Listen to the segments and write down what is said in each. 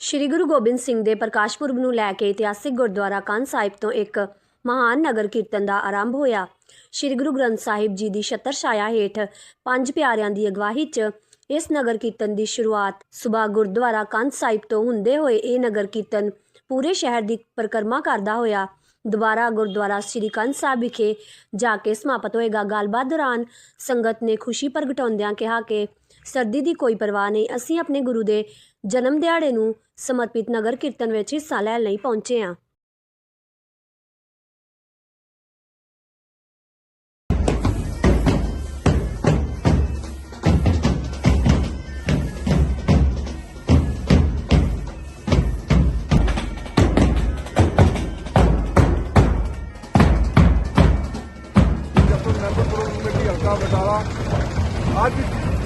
ਸ਼੍ਰੀ ਗੁਰੂ ਗੋਬਿੰਦ ਸਿੰਘ ਦੇ ਪ੍ਰਕਾਸ਼ ਪੁਰਬ ਨੂੰ ਲੈ ਕੇ ਇਤਿਹਾਸਿਕ ਗੁਰਦੁਆਰਾ ਕੰਨ ਸਾਹਿਬ ਤੋਂ ਇੱਕ ਮਹਾਨ ਨਗਰ ਕੀਰਤਨ ਦਾ ਆਰੰਭ ਹੋਇਆ। ਸ਼੍ਰੀ ਗੁਰੂ ਗ੍ਰੰਥ ਸਾਹਿਬ ਜੀ ਦੀ ਛਤਰ ਛਾਇਆ ਹੇਠ ਪੰਜ ਪਿਆਰਿਆਂ ਦੀ ਅਗਵਾਈ 'ਚ ਇਸ ਨਗਰ ਕੀਰਤਨ ਦੀ ਸ਼ੁਰੂਆਤ ਸਵੇਰ ਗੁਰਦੁਆਰਾ ਕੰਨ ਸਾਹਿਬ ਤੋਂ ਹੁੰਦੇ ਹੋਏ ਇਹ ਨਗਰ ਕੀਰਤਨ ਪੂਰੇ ਸ਼ਹਿਰ ਦੀ ਪਰਿਕਰਮਾ ਕਰਦਾ ਹੋਇਆ, ਦੁਬਾਰਾ ਗੁਰਦੁਆਰਾ ਸ੍ਰੀ ਕੰਨ ਸਾਹਿਬ ਵਿਖੇ ਜਾ ਕੇ ਸਮਾਪਤ ਹੋਏਗਾ। ਗੱਲਬਾਤ ਦੌਰਾਨ ਸੰਗਤ ਨੇ ਖੁਸ਼ੀ ਪ੍ਰਗਟਾਉਂਦਿਆਂ ਕਿਹਾ ਕਿ ਸਰਦੀ ਦੀ ਕੋਈ ਪਰਵਾਹ ਨਹੀਂ, ਅਸੀਂ ਆਪਣੇ ਗੁਰੂ ਦੇ ਜਨਮ ਦਿਹਾੜੇ ਨੂੰ ਸਮਰਪਿਤ ਨਗਰ ਕੀਰਤਨ ਵਿੱਚ ਹਿੱਸਾ ਲੈਣ ਲਈ ਪਹੁੰਚੇ ਹਾਂ।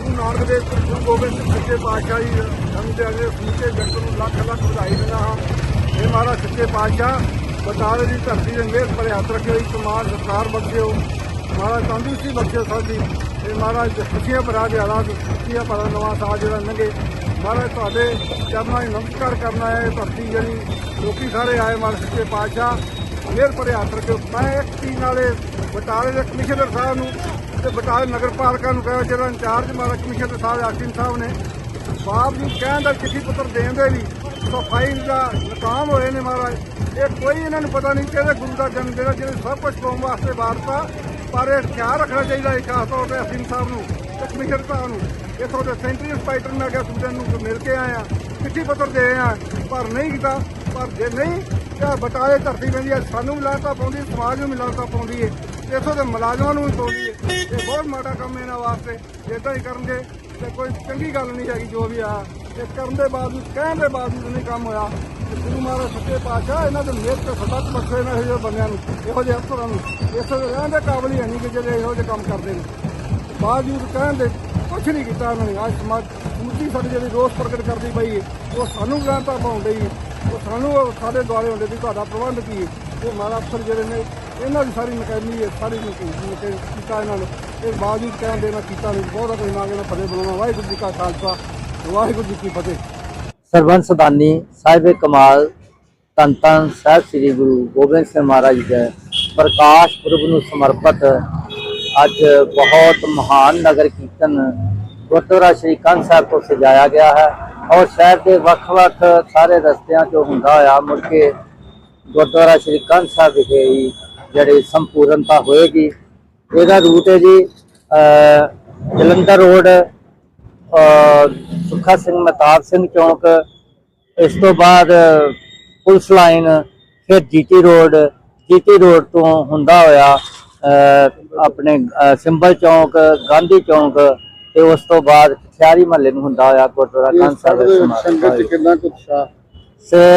ਗੁਰੂ ਨਾਨਕ ਦੇਵ ਜੀ ਗੁਰੂ ਗੋਬਿੰਦ ਸਿੰਘ ਸੱਚੇ ਪਾਤਸ਼ਾਹ ਜੀ ਜਨਮ ਦਿਹਾੜੇ ਦੇ ਸਮੁੱਚੇ ਜਗਤ ਨੂੰ ਲੱਖ ਲੱਖ ਵਧਾਈ ਦਿੰਦਾ ਹਾਂ। ਇਹ ਮਹਾਰਾਜ ਸੱਚੇ ਪਾਤਸ਼ਾਹ ਬਟਾਲੇ ਦੀ ਧਰਤੀ ਦੇ ਮਿਹਰ ਭਰੇ ਹੱਥ ਰੱਖਿਓ ਜੀ ਸਮਾਜ ਸਰਕਾਰ ਬਖਸ਼ਿਓ। ਮਹਾਰਾਜ ਤੰਦਰੁਸਤੀ ਬਖਸ਼ਿਓ ਸਾਡੀ। ਇਹ ਮਹਾਰਾਜ ਖੁਸ਼ੀਆਂ ਭਰਾ ਦੇ ਹਾਲਾਤ ਖੁਸ਼ੀਆਂ ਭਰਾ ਨਵਾਂ ਸਾਲ ਜਿਹੜਾ ਲੰਘੇ। ਮਹਾਰਾਜ ਤੁਹਾਡੇ ਚਰਨਾਂ 'ਚ ਨਮਸਕਾਰ ਕਰਨਾ ਹੈ ਇਹ ਧਰਤੀ ਜਿਹੜੀ ਲੋਕੀ ਸਾਰੇ ਆਏ ਮਹਾਰਾਜ ਸੱਚੇ ਪਾਤਸ਼ਾਹ। ਮਿਹਰ ਭਰੇ ਹੱਥ ਰੱਖਿਓ। ਮੈਂ ਇੱਕ ਚੀਜ਼ ਨਾਲੇ ਬਟਾਲੇ ਦੇ ਕਮਿਸ਼ਨਰ ਸਾਹਿਬ ਨੂੰ ਤੇ ਬਟਾਲੇ ਨਗਰ ਪਾਲਿਕਾ ਨੂੰ ਕਿਹਾ ਜਿਹੜਾ ਇੰਚਾਰਜ ਮਾਰਾ ਕਮਿਸ਼ਨਰ ਸਾਹਿਬ ਆਸਿਮ ਸਾਹਿਬ ਨੇ, ਬਾਪ ਜੀ ਕਹਿਣ ਦਾ ਚਿੱਠੀ ਪੱਤਰ ਦੇਣ ਦੇ ਵੀ ਸਫ਼ਾਈ ਦਾ ਨਕਾਮ ਹੋਏ ਨੇ ਮਹਾਰਾਜ। ਇਹ ਕੋਈ ਇਹਨਾਂ ਨੂੰ ਪਤਾ ਨਹੀਂ ਕਿਹੜੇ ਗੁਰੂ ਦਾ ਜਨਮ ਦੇਣਾ ਹੈ ਜਿਹਨੇ ਸਭ ਕੁਝ ਕੌਮ ਵਾਸਤੇ ਵਾਰਤਾ, ਪਰ ਇਹ ਖਿਆਲ ਰੱਖਣਾ ਚਾਹੀਦਾ ਹੈ ਖਾਸ ਤੌਰ ਤੇ ਅਸੀਮ ਸਾਹਿਬ ਨੂੰ ਤੇ ਕਮਿਸ਼ਨਰ ਸਾਹਿਬ ਨੂੰ। ਇਥੋਂ ਦੇ ਸੈਂਟਰੀ ਇੰਸਪੈਕਟਰ ਮੈਂ ਕਿਹਾ ਸੂਜਨ ਨੂੰ ਮਿਲ ਕੇ ਆਏ ਆ ਚਿੱਠੀ ਪੱਤਰ ਦੇ ਆਇਆ, ਪਰ ਨਹੀਂ ਕੀਤਾ। ਪਰ ਜੇ ਨਹੀਂ, ਤਾਂ ਬਟਾਲੇ ਧਰਤੀ ਪੈਂਦੀ ਹੈ, ਸਾਨੂੰ ਵੀ ਲਾਤਾ ਪਾਉਂਦੀ, ਸਮਾਜ ਨੂੰ ਵੀ ਲਾਤਾ ਪਾਉਂਦੀ ਹੈ ਇੱਥੋਂ ਦੇ ਮੁਲਾਜ਼ਮਾਂ ਨੂੰ ਵੀ ਪਾਉਂਦੀ ਹੈ ਇਹ ਬਹੁਤ ਮਾੜਾ ਕੰਮ ਹੈ ਇਹਨਾਂ ਵਾਸਤੇ ਇਦਾਂ ਹੀ ਕਰਨਗੇ ਤੇ ਕੋਈ ਚੰਗੀ ਗੱਲ ਨਹੀਂ ਹੈਗੀ ਜੋ ਵੀ ਆ। ਇਹ ਕਰਨ ਦੇ ਬਾਵਜੂਦ, ਕਹਿਣ ਦੇ ਬਾਵਜੂਦ ਨਹੀਂ ਕੰਮ ਹੋਇਆ। ਤੇ ਗੁਰੂ ਮਹਾਰਾਜ ਸੱਚੇ ਪਾਤਸ਼ਾਹ ਇਹਨਾਂ ਦੇ ਮਿਹਰ ਤੇ ਸਦਾ ਬਖਸ਼ੇ ਨੇ ਇਹੋ ਬੰਦਿਆਂ ਨੂੰ, ਇਹੋ ਜਿਹੇ ਅਫਸਰਾਂ ਨੂੰ। ਇਸ ਦੇ ਰਹਿਣ ਦੇ ਕਾਬਲ ਹੀ ਹੈ ਨਹੀਂ ਕਿ ਜਿਹੜੇ ਇਹੋ ਜਿਹੇ ਕੰਮ ਕਰਦੇ ਨੇ। ਬਾਵਜੂਦ ਕਹਿਣ ਦੇ ਕੁਛ ਨਹੀਂ ਕੀਤਾ ਉਹਨਾਂ ਨੇ। ਅੱਜ ਸਮਾਜ ਸਮੁੱਚੀ ਸਾਡੀ ਜਿਹੜੀ ਰੋਸ ਪ੍ਰਗਟ ਕਰਦੀ ਪਈ ਹੈ, ਉਹ ਸਾਨੂੰ ਗ੍ਰਾਂਟਾਂ ਪਾਉਂਦੇ ਹੈ। ਉਹ ਸਾਨੂੰ ਸਾਡੇ ਦੁਆਲੇ ਹੁੰਦੇ ਵੀ ਤੁਹਾਡਾ ਪ੍ਰਬੰਧ ਕੀ ਹੈ? ਇਹ ਮਾਰਾ ਅਫਸਰ ਜਿਹੜੇ ਨੇ ਇਹਨਾਂ ਦੀ ਸਾਰੀ ਨਕਾਮੀ ਹੈ, ਸਾਰੀ ਨਕਾਮੀ ਕੀਤਾ ਇਹਨਾਂ ਨੇ। ਇਹ ਬਾਵਜੂਦ ਕਹਿਣ ਦੇ ਨਾ ਕੀਤਾ ਨਹੀਂ, ਬਹੁਤਾ ਕੋਈ ਨਾ ਫਤਿਹ ਬੁਲਾਉਣਾ। ਵਾਹਿਗੁਰੂ ਜੀ ਕਾ ਖਾਲਸਾ, ਵਾਹਿਗੁਰੂ ਜੀ ਕੀ ਫਤਿਹ। ਸਰਬੰਸ ਸਦਾਨੀ ਸਾਹਿਬ ਕਮਾਲ, ਧੰਨ ਧੰਨ ਸਾਹਿਬ ਸ੍ਰੀ ਗੁਰੂ ਗੋਬਿੰਦ ਸਿੰਘ ਮਹਾਰਾਜ ਦੇ ਪ੍ਰਕਾਸ਼ ਪੁਰਬ ਨੂੰ ਸਮਰਪਿਤ ਅੱਜ ਬਹੁਤ ਮਹਾਨ ਨਗਰ ਕੀਰਤਨ ਗੁਰਦੁਆਰਾ ਸ਼੍ਰੀ ਕੰਧ ਸਾਹਿਬ ਤੋਂ ਸਜਾਇਆ ਗਿਆ ਹੈ ਔਰ ਸ਼ਹਿਰ ਦੇ ਵੱਖ-ਵੱਖ ਸਾਰੇ ਰਸਤਿਆਂ ਤੋਂ ਹੁੰਦਾ ਹੋਇਆ ਮੁੜ ਕੇ ਗੁਰਦੁਆਰਾ ਸ਼੍ਰੀ ਕੰਧ ਸਾਹਿਬ ਵਿਖੇ ਹੀ ਜਿਹੜੀ ਸੰਪੂਰਨਤਾ ਹੋਏਗੀ ਇਹਦਾ ਰੂਟ ਹੈ ਜੀ ਜਲੰਧਰ ਰੋਡ ਸੁੱਖਾ ਸਿੰਘ ਮਤਾਬ ਸਿੰਘ ਚੌਂਕ ਇਸ ਤੋਂ ਬਾਅਦ ਪੁਲਿਸ ਲਾਈਨ ਫਿਰ ਜੀਟੀ ਰੋਡ ਜੀਟੀ ਰੋਡ ਤੋਂ ਹੁੰਦਾ ਹੋਇਆ ਆਪਣੇ ਸਿੰਬਲ ਚੌਂਕ ਗਾਂਧੀ ਚੌਂਕ ਤੇ ਉਸ ਤੋਂ ਬਾਅਦ ਖਿਆਰੀ ਮਹੱਲੇ ਨੂੰ ਹੁੰਦਾ ਹੋਇਆ ਗੁਰਦੁਆਰਾ ਕੰਨ ਸਾਹਿਬ ਦੇ ਸਮਾਗਮ ਹੋਏ। ਕਿੰਨਾ ਕੁ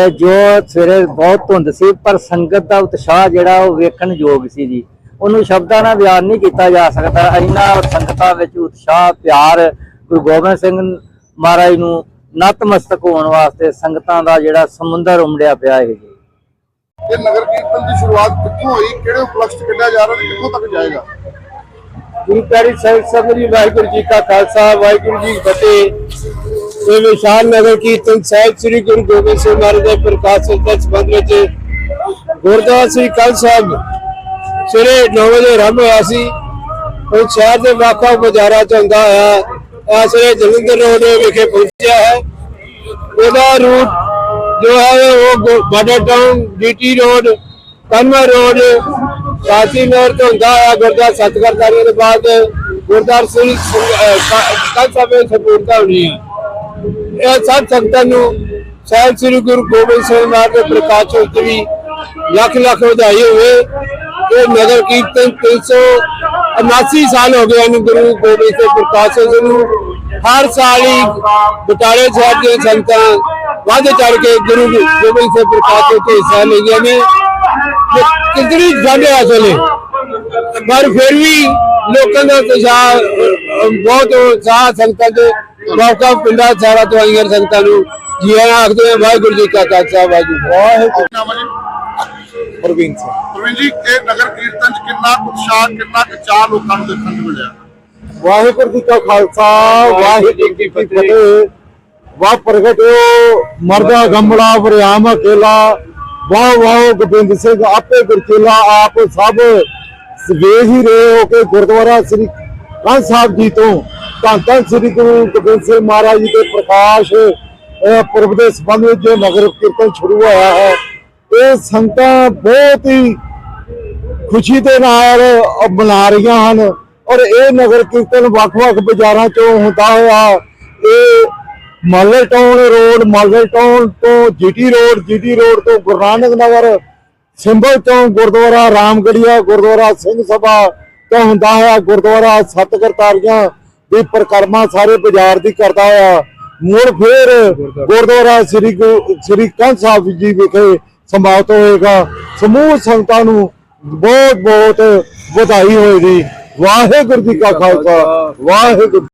ਜੋ ਸਵੇਰੇ ਬਹੁਤ ਧੁੰਦ ਸੀ ਪਰ ਸੰਗਤ ਦਾ ਉਤਸ਼ਾਹ ਜਿਹੜਾ ਉਹ ਵੇਖਣ ਯੋਗ ਸੀ ਜੀ। ਉਹਨੂੰ ਸ਼ਬਦਾਂ ਨਾਲ ਬਿਆਨ ਨਹੀਂ ਕੀਤਾ ਜਾ ਸਕਦਾ। ਇੰਨਾ ਸੰਗਤਾਂ ਵਿੱਚ ਉਤਸ਼ਾਹ ਪਿਆਰ ਗੁਰੂ ਗੋਬਿੰਦ ਸਿੰਘ ਮਹਾਰਾਜ ਨੂੰ ਨਤਮਸਤਕ ਹੋਣ ਵਾਸਤੇ ਸੰਗਤਾਂ ਦਾ ਜਿਹੜਾ ਸਮੁੰਦਰ ਉਮੜਿਆ ਪਿਆ ਹੈ ਜੀ। ਇਹ ਨਗਰ ਕੀਰਤਨ ਦੀ ਸ਼ੁਰੂਆਤ ਕਿੱਥੋਂ ਹੋਈ? ਕਿਹੜੇ ਉਪਲਕਸ਼ ਕੱਢਿਆ ਜਾ ਰਿਹਾ ਤੇ ਕਿੱਥੋਂ ਤੱਕ ਜਾਏਗਾ? ਗੁਰੂ ਪਿਆਰੀ ਸਾਹਿਬ ਸਭ ਜੀ ਵਾਹਿਗੁਰੂ ਜੀ ਕਾ ਖਾਲਸਾ ਵਾਹਿਗੁਰੂ ਜੀ ਫਤਿਹ। ਇਹ ਵਿਸ਼ਾਲ ਨਗਰ ਕੀਰਤਨ ਸਾਹਿਬ ਸ੍ਰੀ ਗੁਰੂ ਗੋਬਿੰਦ ਸਿੰਘ ਮਹਾਰਾਜ ਦੇ ਪ੍ਰਕਾਸ਼ ਉਤਸਵ ਸੰਬੰਧ ਵਿੱਚ ਗੁਰਦੁਆਰਾ ਸ੍ਰੀ ਕੱਲ ਸਾਹਿਬ ਸਵੇਰੇ 9 ਵਜੇ ਆਰੰਭ ਹੋਇਆ ਸੀ। ਉਹ ਸ਼ਹਿਰ ਦੇ ਵਾਕਾ ਬਾਜ਼ਾਰਾਂ ਚ ਹੁੰਦਾ ਹੋਇਆ ਆਸਰੇ ਜਲੰਧਰ ਰੋਡ ਵਿਖੇ ਪਹੁੰਚਿਆ ਹੈ। ਉਹਦਾ ਰੂਟ ਜੋ ਹੈ ਉਹ ਬਾਰਡਰ ਟਾਊਨ ਡੀਟੀ ਰੋਡ ਕਨਵਾ ਰੋਡ ਕਾਸੀ ਨਗਰ ਤੋਂ ਹੁੰਦਾ ਹੈ ਗੁਰਦੁਆਰਾ ਸਤਗੁਰਦਾਰੀ ਦੇ ਬਾਅਦ ਗੁਰਦੁਆਰਾ ਸ੍ਰੀ ਕੱਲ ਸਾਹਿਬ ਵਿੱਚ ਹੋਣੀ। ਹੈ ਇਹ ਸਭ ਸੰਗਤਾਂ ਨੂੰ ਸਾਹਿਬ ਸ੍ਰੀ ਗੁਰੂ ਗੋਬਿੰਦ ਸਿੰਘ ਮਹਾਰਾਜ ਦੇ ਪ੍ਰਕਾਸ਼ ਉਤਸਵ ਲੱਖ ਲੱਖ ਵਧਾਈ ਹੋਵੇ। ਇਹ ਨਗਰ ਕੀਰਤਨ 379 ਸਾਲ ਹੋ ਗਏ ਹਨ ਗੁਰੂ ਗੋਬਿੰਦ ਸਿੰਘ ਪ੍ਰਕਾਸ਼ ਉਤਸਵ ਨੂੰ। ਹਰ ਸਾਲ ਹੀ ਬਟਾਲੇ ਸਾਹਿਬ ਦੀਆਂ ਸੰਗਤਾਂ ਵੱਧ ਚੜ ਕੇ ਗੁਰੂ ਗੋਬਿੰਦ ਸਿੰਘ ਪ੍ਰਕਾਸ਼ ਉਤਸਵ ਹਿੱਸਾ ਲੈਂਦੀਆਂ ਨੇ। ਤੇ ਕਿਤਨੀ ਜਾਂਦੇ ਅਸਲੇ ਪਰ ਫਿਰ ਵੀ ਲੋਕਾਂ ਦਾ ਉਤਸ਼ਾਹ ਬਹੁਤ ਉਤਸ਼ਾਹ ਸੰਗਤਾਂ ਦੇ ਮੌਕਾ ਪਿੰਡਾਂ ਸਾਰਾ ਤੋਂ ਆਈਆਂ ਸੰਗਤਾਂ ਨੂੰ। ਜੀ ਆਇਆਂ ਆਖਦੇ ਹਾਂ ਵਾਹਿਗੁਰੂ ਜੀ ਕਾ ਖਾਲਸਾ ਵਾਹਿਗੁਰੂ ਜੀ ਕੀ ਫਤਿਹ। ਨਾਮ ਹੈ ਜੀ ਪ੍ਰਵੀਨ ਸਿੰਘ। ਪ੍ਰਵੀਨ ਜੀ ਇਹ ਨਗਰ ਕੀਰਤਨ ਚ ਕਿੰਨਾ ਕੁ ਉਤਸ਼ਾਹ ਕਿੰਨਾ ਕੁ ਚਾਹ ਲੋਕਾਂ ਨੂੰ ਦੇਖਣ ਨੂੰ ਮਿਲਿਆ? ਵਾਹਿਗੁਰੂ ਜੀ ਕਾ ਖਾਲਸਾ ਵਾਹਿਗੁਰੂ ਜੀ ਕੀ ਫਤਿਹ। ਵਾਹ ਪ੍ਰਗਟਿਓ ਮਰਦਾ ਗੰਮੜਾ ਵਰਿਆਮ ਅਕੇਲਾ। ਵਾਹ ਵਾਹ ਗੋਬਿੰਦ ਸਿੰਘ ਆਪੇ ਗੁਰਚੇਲਾ ਆਪ ਸਭ ਵੇਖ ਹੀ ਰਹੇ ਹੋ ਕਿ ਗੁਰਦੁਆਰਾ ਸ੍ਰੀ ਕੰਨ ਸਾਹਿਬ ਜੀ ਤੋਂ। ਧੰਨ ਧੰਨ ਸ੍ਰੀ ਗੁਰੂ ਗੋਬਿੰਦ ਸਿੰਘ ਮਹਾਰਾਜ ਜੀ ਦੇ ਪ੍ਰਕਾਸ਼ ਪੁਰਬ ਦੇ ਸੰਬੰਧ ਵਿੱਚ ਜੋ ਨਗਰ ਕੀਰਤਨ ਸ਼ੁਰੂ ਹੋਇਆ ਹੈ, ਇਹ ਸੰਗਤਾਂ ਬਹੁਤ ਹੀ ਖੁਸ਼ੀ ਦੇ ਨਾਲ ਮਨਾ ਰਹੀਆਂ ਹਨ ਔਰ ਇਹ ਨਗਰ ਕੀਰਤਨ ਵੱਖ-ਵੱਖ ਬਾਜ਼ਾਰਾਂ ਚੋਂ ਹੁੰਦਾ ਹੋਇਆ, ਇਹ model town road model town ਤੋਂ ਜੀਟੀ ਰੋਡ ਜੀਟੀ ਰੋਡ ਤੋਂ ਗੁਰੂ ਨਾਨਕ ਨਗਰ, ਸਿੰਬਲ ਤੋਂ ਗੁਰਦੁਆਰਾ ਰਾਮਗੜੀਆ, ਗੁਰਦੁਆਰਾ ਸਿੰਘ ਸਭਾ ਤੋਂ ਹੁੰਦਾ ਹੋਇਆ ਗੁਰਦੁਆਰਾ ਸਤਿਗੁਰਤਾਰੀਆਂ ਕਰਤਾਰੀਆਂ ਦੀ ਪਰਿਕਰਮਾ ਸਾਰੇ ਬਾਜ਼ਾਰ ਦੀ ਕਰਦਾ ਆ। ਮੁੜ ਫੇਰ ਗੁਰਦੁਆਰਾ ਸ੍ਰੀ ਗੁਰੂ ਸ੍ਰੀ ਕੰਧ ਸਾਹਿਬ ਜੀ ਵਿਖੇ ਸਮਾਪਤ ਹੋਏਗਾ। ਸਮੂਹ ਸੰਗਤਾਂ ਨੂੰ ਬਹੁਤ ਬਹੁਤ ਵਧਾਈ ਹੋਏਗੀ। ਵਾਹਿਗੁਰੂ ਜੀ ਕਾ ਖਾਲਸਾ, ਵਾਹਿਗੁਰੂ